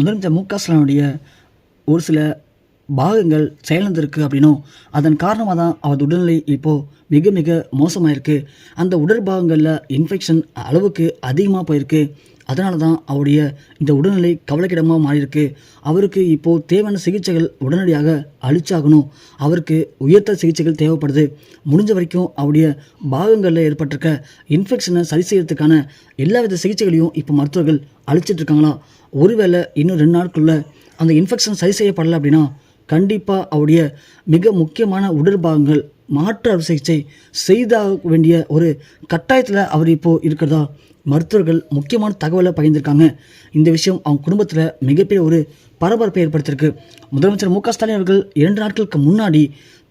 முதலமைச்சர் மு க ஸ்டாலினுடைய ஒரு சில பாகங்கள் செயலந்திருக்கு அப்படின்னும் அதன் காரணமாக தான் அவரது உடல்நிலை இப்போது மிக மிக மோசமாக இருக்குது அந்த உடற்பாகங்களில் இன்ஃபெக்ஷன் அளவுக்கு அதிகமாக போயிருக்கு. அதனால தான் அவருடைய இந்த உடல்நிலை கவலைக்கிடமாக மாறியிருக்கு. அவருக்கு இப்போது தேவையான சிகிச்சைகள் உடனடியாக அழிச்சாகணும் அவருக்கு உயர்த்த சிகிச்சைகள் தேவைப்படுது. முடிஞ்ச வரைக்கும் அவருடைய பாகங்களில் ஏற்பட்டிருக்க இன்ஃபெக்ஷனை சரி செய்யறதுக்கான எல்லா வித சிகிச்சைகளையும் இப்போ மருத்துவர்கள் அழிச்சிட்டு இருக்காங்களா? ஒருவேளை இன்னும் ரெண்டு நாட்குள்ள அந்த இன்ஃபெக்ஷன் சரி செய்யப்படலை அப்படின்னா கண்டிப்பாக அவருடைய மிக முக்கியமான உடற்பாகங்கள் மாற்று அறுவை சிகிச்சை செய்தாக வேண்டிய ஒரு கட்டாயத்தில் அவர் இப்போது இருக்கிறதா மருத்துவர்கள் முக்கியமான தகவலை பகிர்ந்திருக்காங்க. இந்த விஷயம் அவங்க குடும்பத்தில் மிகப்பெரிய ஒரு பரபரப்பை ஏற்படுத்தியிருக்கு. முதலமைச்சர் மு க ஸ்டாலின் அவர்கள் இரண்டு நாட்களுக்கு முன்னாடி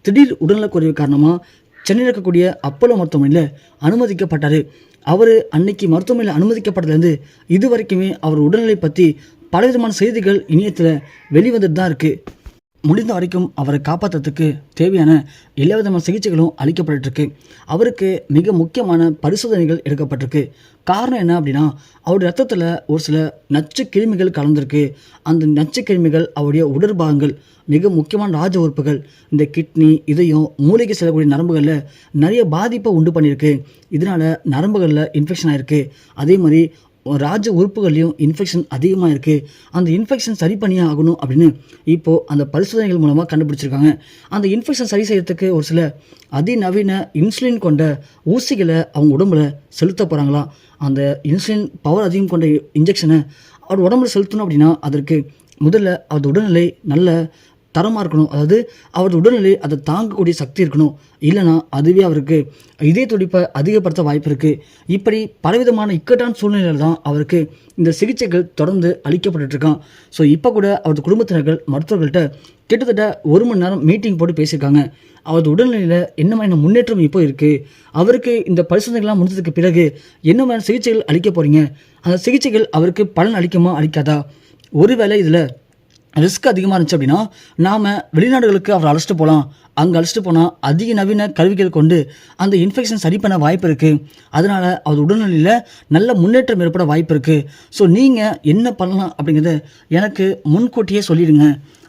திடீர் உடல்நலக்குறைவு காரணமாக சென்னையில் இருக்கக்கூடிய அப்போலோ மருத்துவமனையில் அனுமதிக்கப்பட்டார். அவர் அன்னைக்கு மருத்துவமனையில் அனுமதிக்கப்பட்டதுலேருந்து இது வரைக்குமே அவர் உடல்நிலை பற்றி பலவிதமான செய்திகள் இணையத்தில் வெளிவந்துட்டு தான் இருக்குது முடிந்த வரைக்கும் அவரை காப்பாற்றுறதுக்கு தேவையான எல்லா விதமான சிகிச்சைகளும் அளிக்கப்பட்டுருக்கு. அவருக்கு மிக முக்கியமான பரிசோதனைகள் எடுக்கப்பட்டிருக்கு. காரணம் என்ன அப்படின்னா அவருடைய ரத்தத்தில் ஒரு சில நச்சு கிருமிகள் கலந்துருக்கு. அந்த நச்சு கிருமிகள் அவருடைய உடற்பாகங்கள் மிக முக்கியமான ராஜ உறுப்புகள் இந்த கிட்னி இதயம் மூளைக்கு செல்லக்கூடிய நரம்புகளில் நிறைய பாதிப்பை உண்டு பண்ணியிருக்கு இதனால் நரம்புகளில் இன்ஃபெக்ஷன் ஆயிருக்கு. அதே மாதிரி ராஜ உறுப்புகள்லையும் இன்ஃபெக்ஷன் அதிகமாக இருக்குது அந்த இன்ஃபெக்ஷன் சரி பண்ணியே ஆகணும் அப்படின்னு இப்போது அந்த பரிசோதனைகள் மூலமாக கண்டுபிடிச்சிருக்காங்க. அந்த இன்ஃபெக்ஷன் சரி செய்யறதுக்கு ஒரு சில அதிநவீன இன்சுலின் கொண்ட ஊசிகளை அவங்க உடம்புல செலுத்த போகிறாங்களாம் அந்த இன்சுலின் பவர் அதிகம் கொண்ட இன்ஜெக்ஷனை அவர் உடம்புல செலுத்தணும் அப்படின்னா அதற்கு முதல்ல அவரது உடல்நிலை நல்ல தரமாக இருக்கணும். அதாவது அவரது உடல்நிலை அதை தாங்கக்கூடிய சக்தி இருக்கணும். இல்லைனா அதுவே அவருக்கு இதய துடிப்பை அதிகப்படுத்த வாய்ப்பு இருக்குது இப்படி பலவிதமான இக்கட்டான சூழ்நிலையில் தான் அவருக்கு இந்த சிகிச்சைகள் தொடர்ந்து அளிக்கப்பட்டுருக்கான் ஸோ இப்போ கூட அவரது குடும்பத்தினர்கள் மருத்துவர்கள்ட்ட கிட்டத்தட்ட ஒரு மணி நேரம் மீட்டிங் போட்டு பேசியிருக்காங்க. அவரது உடல்நிலையில் என்ன மாதிரியான முன்னேற்றம் இப்போ இருக்குது அவருக்கு இந்த பரிசோதனைகள்லாம் முடிஞ்சதுக்கு பிறகு என்ன மாதிரியான சிகிச்சைகள் அளிக்க போகிறீங்க அந்த சிகிச்சைகள் அவருக்கு பலன் அளிக்குமா அளிக்காதா? ஒருவேளை இதில் ரிஸ்க் அதிகமாக இருந்துச்சு அப்படின்னா நாம் வெளிநாடுகளுக்கு அவரை அழைச்சிட்டு போகலாம். அங்கே அழைச்சிட்டு போனால் அதிக நவீன கருவிகள் கொண்டு அந்த இன்ஃபெக்ஷன் சரி பண்ண வாய்ப்பு இருக்குது அதனால் அவர் உடல்நிலையில் நல்ல முன்னேற்றம் ஏற்பட வாய்ப்பு இருக்குது ஸோ நீங்கள் என்ன பண்ணலாம் அப்படிங்கிறத எனக்கு முன்கூட்டியே சொல்லிடுங்க.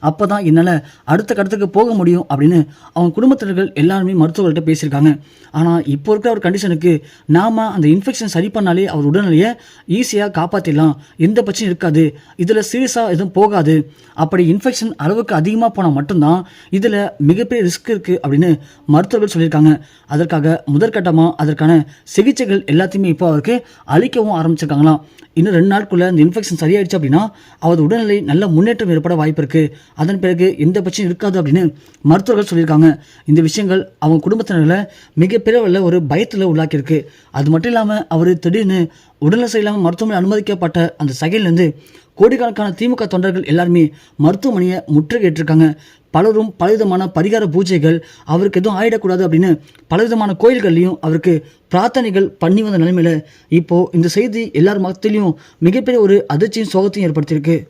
அப்போ தான் என்னால் அடுத்த கட்டத்துக்கு போக முடியும் அப்படின்னு அவங்க குடும்பத்தினர்கள் எல்லாருமே மருத்துவர்கள்ட்ட பேசியிருக்காங்க. ஆனால் இப்போ இருக்கிற ஒரு கண்டிஷனுக்கு நாம் அந்த இன்ஃபெக்ஷன் சரி பண்ணாலே அவர் உடல்நிலையை ஈஸியாக காப்பாற்றிடலாம் எந்த பிரச்சனையும் இருக்காது. இதில் சீரியஸாக எதுவும் போகாது. அப்படி இன்ஃபெக்ஷன் அளவுக்கு அதிகமாக போனால் மட்டும்தான் இதில் மிகப்பெரிய ரிஸ்க் இருக்குது அப்படின்னு மருத்துவர்கள் சொல்லியிருக்காங்க. அதற்காக முதற்கட்டமாக அதற்கான சிகிச்சைகள் எல்லாத்தையுமே இப்போ அவருக்கு அளிக்கவும் ஆரம்பிச்சிருக்காங்களாம். இன்னும் ரெண்டு நாட்குள்ளே இந்த இன்ஃபெக்ஷன் சரியாயிடுச்சு அப்படின்னா அவரது உடல்நிலை நல்ல முன்னேற்றம் ஏற்பட வாய்ப்பு இருக்குது அதன் பிறகு எந்த பிரச்சனையும் இருக்காது அப்படின்னு மருத்துவர்கள் சொல்லியிருக்காங்க. இந்த விஷயங்கள் அவங்க குடும்பத்தினர்களை மிகப்பெரிய ஒரு பயத்தில் உள்ளாக்கியிருக்கு. அது மட்டும் இல்லாமல் அவர் திடீர்னு உடல்நிலை சரியில்லாமல் மருத்துவமனை அனுமதிக்கப்பட்ட அந்த சகையிலேருந்து கோடிக்கணக்கான திமுக தொண்டர்கள் எல்லாருமே மருத்துவமனையை முற்றுகையிட்டிருக்காங்க. பலரும் பலவிதமான பரிகார பூஜைகள் அவருக்கு எதுவும் ஆயிடக்கூடாது அப்படின்னு பலவிதமான கோயில்கள்லையும் அவருக்கு பிரார்த்தனைகள் பண்ணி வந்த நிலைமையில் இப்போது இந்த செய்தி எல்லார் மத்தியிலையும் மிகப்பெரிய ஒரு அதிர்ச்சியும் சோகத்தையும் ஏற்படுத்தியிருக்கு.